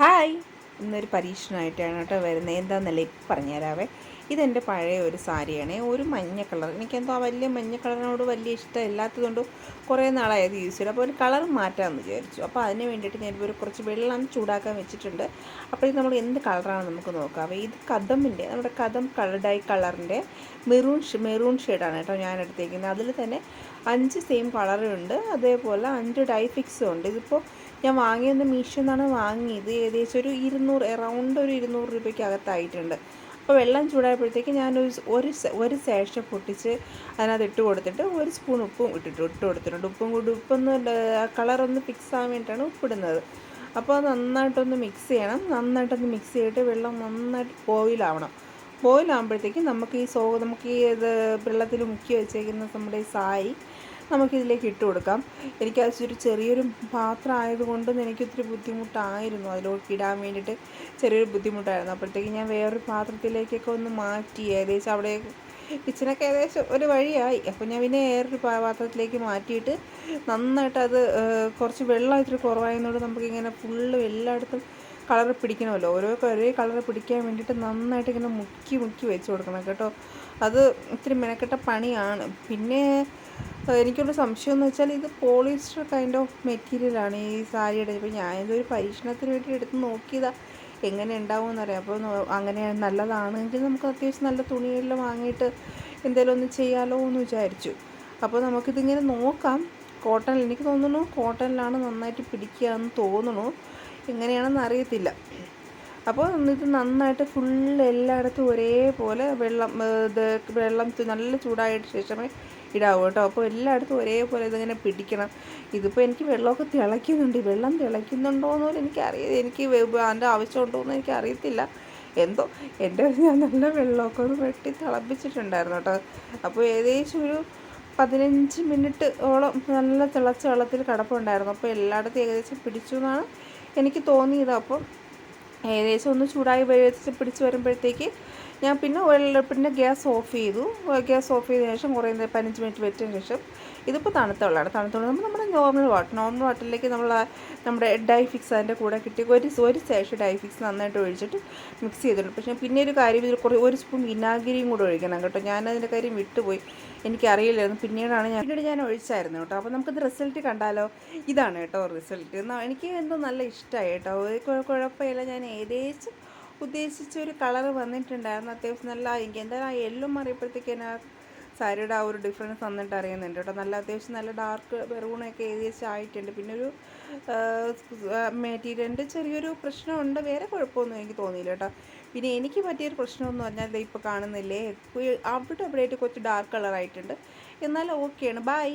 Hi. ഇന്നൊരു പരീക്ഷണമായിട്ടാണ് കേട്ടോ വരുന്നത്. എന്താണെന്നല്ല ഇപ്പം പറഞ്ഞുതരാവേ ഇതെന്റെ പഴയ ഒരു സാരിയാണ്. ഒരു മഞ്ഞ കളർ. എനിക്കെന്തോ വലിയ മഞ്ഞ കളറിനോട് വലിയ ഇഷ്ടം ഇല്ലാത്തതുകൊണ്ട് കുറേ നാളായത് യൂസ് ചെയ്തു. അപ്പോൾ ഒരു കളർ മാറ്റാമെന്ന് വിചാരിച്ചു. അപ്പോൾ അതിന് വേണ്ടിയിട്ട് ഞാനിപ്പോൾ ഒരു കുറച്ച് വെള്ളം ചൂടാക്കാൻ വെച്ചിട്ടുണ്ട്. അപ്പോൾ ഇത് നമ്മൾ എന്ത് കളറാണ് നമുക്ക് നോക്കാം. ഇത് കദമിന്റെ നമ്മുടെ കദം കളർഡായി കളറിന്റെ മെറൂൺ മെറൂൺ ഷെയ്ഡാണ് കേട്ടോ ഞാൻ എടുത്തേക്കുന്നത്. അതിൽ തന്നെ അഞ്ച് സെയിം കളറുണ്ട്. അതേപോലെ അഞ്ച് ഡൈ ഫിക്സും ഉണ്ട്. ഇതിപ്പോൾ ഞാൻ വാങ്ങിയത് മീഷോ നിന്നാണ് വാങ്ങിയത്. ഏകദേശം ഒരു ഇരുന്നൂറ് എറൗണ്ട് ഒരു ഇരുന്നൂറ് രൂപയ്ക്ക് അകത്തായിട്ടുണ്ട് അപ്പോൾ വെള്ളം ചൂടായപ്പോഴത്തേക്ക് ഞാൻ ഒരു ഒരു ശേഷം പൊട്ടിച്ച് അതിനകത്ത് ഇട്ട് കൊടുത്തിട്ട് ഒരു സ്പൂൺ ഉപ്പും ഇട്ടിട്ട് ഇട്ട് കൊടുത്തിട്ടുണ്ട്. ഉപ്പും കൂടി ഉപ്പൊന്ന് കളറൊന്ന് ഫിക്സ് ആകാൻ വേണ്ടിയിട്ടാണ് ഉപ്പിടുന്നത്. അപ്പോൾ നന്നായിട്ടൊന്ന് മിക്സ് ചെയ്യണം. നന്നായിട്ടൊന്ന് മിക്സ് ചെയ്തിട്ട് വെള്ളം നന്നായിട്ട് ബോയിലാവണം ബോയിലാകുമ്പോഴത്തേക്കും നമുക്ക് ഈ സോ നമുക്ക് ഈ ഇത് വെള്ളത്തിൽ മുക്കി വെച്ചേക്കുന്ന നമ്മുടെ ഈ സാരി നമുക്കിതിലേക്ക് ഇട്ട് കൊടുക്കാം. എനിക്ക് ചെറിയൊരു പാത്രം ആയതുകൊണ്ട് എനിക്കൊത്തിരി ബുദ്ധിമുട്ടായിരുന്നു. അതിലോട്ട് ഇടാൻ വേണ്ടിയിട്ട് ചെറിയൊരു ബുദ്ധിമുട്ടായിരുന്നു. അപ്പോഴത്തേക്ക് ഞാൻ വേറൊരു പാത്രത്തിലേക്കൊക്കെ ഒന്ന് മാറ്റി. ഏകദേശം അവിടെ കിച്ചനൊക്കെ ഏകദേശം ഒരു വഴിയായി. അപ്പോൾ ഞാൻ പിന്നെ വേറൊരു പാത്രത്തിലേക്ക് മാറ്റിയിട്ട് നന്നായിട്ട് അത് കുറച്ച് വെള്ളം ഇത്തിരി കുറവായതുകൊണ്ട് നമുക്കിങ്ങനെ ഫുള്ള് എല്ലായിടത്തും കളർ പിടിക്കണമല്ലോ. ഓരോ ഒരേ കളർ പിടിക്കാൻ വേണ്ടിയിട്ട് നന്നായിട്ട് ഇങ്ങനെ മുക്കി മുക്കി വെച്ച് കൊടുക്കണം കേട്ടോ. അത് ഇത്തിരി മെനക്കെട്ട പണിയാണ്. പിന്നെ എനിക്കുള്ള സംശയം എന്ന് വെച്ചാൽ ഇത് പോളിസ്റ്റർ കൈൻഡ് ഓഫ് മെറ്റീരിയലാണ് ഈ സാരിയുടെ. ഇപ്പോൾ ഞാൻ ഇതൊരു പരീക്ഷണത്തിന് വേണ്ടി എടുത്ത് നോക്കിയതാണ് എങ്ങനെ ഉണ്ടാവും എന്നറിയാം അപ്പോൾ അങ്ങനെ നല്ലതാണെങ്കിൽ നമുക്ക് അത്യാവശ്യം നല്ല തുണിയെല്ലാം വാങ്ങിയിട്ട് എന്തെങ്കിലും ഒന്ന് ചെയ്യാലോ എന്ന് വിചാരിച്ചു. അപ്പോൾ നമുക്കിതിങ്ങനെ നോക്കാം. കോട്ടൺ എനിക്ക് തോന്നുന്നു കോട്ടണിലാണ് നന്നായിട്ട് പിടിക്കുക എന്ന് തോന്നുന്നു. എങ്ങനെയാണെന്ന് അറിയത്തില്ല. അപ്പോൾ ഇത് നന്നായിട്ട് ഫുൾ എല്ലായിടത്തും ഒരേപോലെ വെള്ളം ഇത് വെള്ളം നല്ല ചൂടായിട്ട് ശേഷമേ ഇടാവൂ കേട്ടോ. അപ്പോൾ എല്ലായിടത്തും ഒരേപോലെ ഇതിങ്ങനെ പിടിക്കണം. ഇതിപ്പോൾ എനിക്ക് വെള്ളമൊക്കെ തിളയ്ക്കുന്നുണ്ട്. വെള്ളം തിളയ്ക്കുന്നുണ്ടോ എന്ന് പോലും എനിക്കറിയ എനിക്ക് അതിന്റെ ആവശ്യമുണ്ടോ എന്ന് എനിക്ക് അറിയത്തില്ല എന്തോ എന്റെ ഞാൻ നല്ല വെള്ളമൊക്കെ ഒന്ന് വെട്ടി തിളപ്പിച്ചിട്ടുണ്ടായിരുന്നു കേട്ടോ. അപ്പോൾ ഏകദേശം ഒരു പതിനഞ്ച് മിനിറ്റ് ഓളം നല്ല തിളച്ച വെള്ളത്തിൽ കിടപ്പുണ്ടായിരുന്നു. അപ്പോൾ എല്ലായിടത്തും ഏകദേശം പിടിച്ചു എന്നാണ് എനിക്ക് തോന്നിയത്. അപ്പം ഏകദേശം ഒന്ന് ചൂടായി വെള്ളത്തിൽ പിടിച്ച് വരുമ്പോഴത്തേക്ക് ഞാൻ പിന്നെ പിന്നെ ഗ്യാസ് ഓഫ് ചെയ്തു. ഗ്യാസ് ഓഫ് ചെയ്ത ശേഷം കുറേ നേരം പതിനഞ്ച് മിനിറ്റ് വെച്ചതിന് ശേഷം ഇതിപ്പോൾ തണുത്ത വെള്ളമാണ് തണുത്ത വെള്ളം നമ്മുടെ നോർമൽ വാട്ടർ നോർമൽ വാട്ടറിലേക്ക് നമ്മൾ നമ്മുടെ ഡൈ ഫിക്സ് അതിന്റെ കൂടെ കിട്ടി. ഒരു ഒരു ശേഷം ഡൈ ഫിക്സ് നന്നായിട്ട് ഒഴിച്ചിട്ട് മിക്സ് ചെയ്തിട്ടുണ്ട്. പക്ഷേ പിന്നെ ഒരു കാര്യം ഇതിൽ കുറേ ഒരു സ്പൂൺ വിനാഗിരിയും കൂടെ ഒഴിക്കണം കേട്ടോ. ഞാനതിന്റെ കാര്യം വിട്ടുപോയി. എനിക്കറിയില്ലായിരുന്നു. പിന്നീടാണ് ഞാൻ പിന്നീട് ഞാൻ ഒഴിച്ചായിരുന്നു കേട്ടോ. അപ്പോൾ നമുക്കിത് റിസൾട്ട് കണ്ടാലോ? ഇതാണ് കേട്ടോ റിസൾട്ട് എനിക്ക് എന്തോ നല്ല ഇഷ്ടമായി കേട്ടോ. കുഴപ്പമില്ല. ഞാൻ ഏകദേശം ഉദ്ദേശിച്ച ഒരു കളർ വന്നിട്ടുണ്ടായിരുന്നു. അത്യാവശ്യം നല്ല എനിക്ക് എന്തായാലും ആ എല്ലും മാറിയപ്പോഴത്തേക്ക് ആ സാരിയുടെ ആ ഒരു ഡിഫറൻസ് വന്നിട്ട് അറിയുന്നുണ്ട് കേട്ടോ. നല്ല അത്യാവശ്യം നല്ല ഡാർക്ക് മെറൂണൊക്കെ ഏകദേശം ആയിട്ടുണ്ട്. പിന്നെ ഒരു മെറ്റീരിയലിന്റെ ചെറിയൊരു പ്രശ്നമുണ്ട്. വേറെ കുഴപ്പമൊന്നും എനിക്ക് തോന്നിയില്ല കേട്ടോ. പിന്നെ എനിക്ക് പറ്റിയൊരു പ്രശ്നമെന്ന് പറഞ്ഞാൽ ഇപ്പോൾ കാണുന്നില്ലേ? അവിടെ അവിടെയായിട്ട് കുറച്ച് ഡാർക്ക് കളറായിട്ടുണ്ട് എന്നാൽ ഓക്കെയാണ് ബൈ